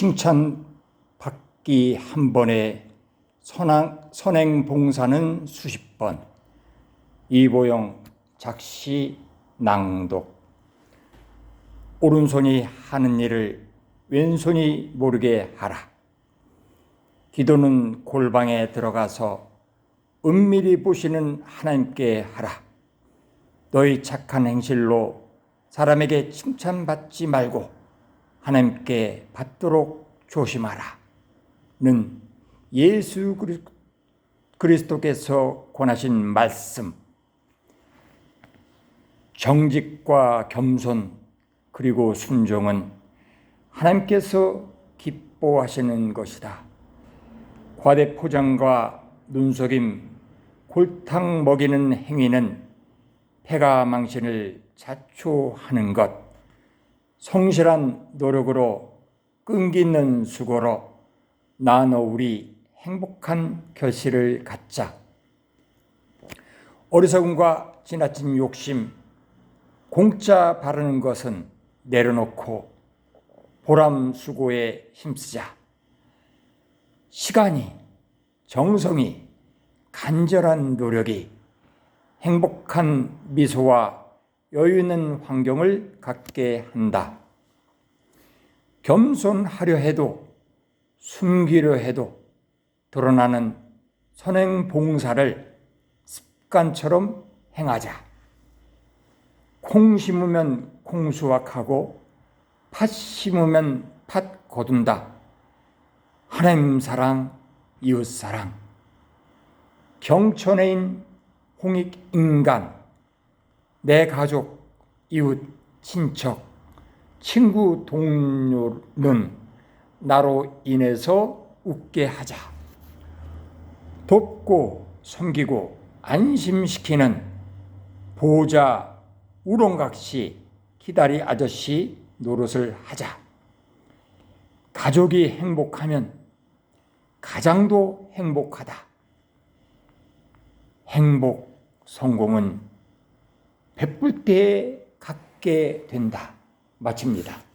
칭찬받기 한 번에 선행, 선행 봉사는 수십 번. 이보영 작시 낭독. 오른손이 하는 일을 왼손이 모르게 하라. 기도는 골방에 들어가서 은밀히 보시는 하나님께 하라. 너희 착한 행실로 사람에게 칭찬받지 말고 하나님께 받도록 조심하라. 는 예수 그리- 그리스도께서 권하신 말씀. 정직과 겸손 그리고 순종은 하나님께서 기뻐하시는 것이다. 과대 포장과 눈속임, 골탕 먹이는 행위는 폐가 망신을 자초하는 것, 성실한 노력으로 끈기 있는 수고로 나눠 우리 행복한 결실을 갖자. 어리석음과 지나친 욕심, 공짜 바르는 것은 내려놓고 보람 수고에 힘쓰자. 시간이, 정성이, 간절한 노력이 행복한 미소와 여유 있는 환경을 갖게 한다. 겸손하려 해도 숨기려 해도 드러나는 선행 봉사를 습관처럼 행하자. 콩 심으면 콩 수확하고 팥 심으면 팥 거둔다. 하나님 사랑, 이웃 사랑. 경천해인 홍익 인간, 내 가족, 이웃, 친척, 친구, 동료는 나로 인해서 웃게 하자. 돕고 섬기고 안심시키는 보호자 우롱각시 기다리 아저씨 노릇을 하자. 가족이 행복하면 가장도 행복하다. 행복, 성공은 베풀 때에 갖게 된다. 마칩니다.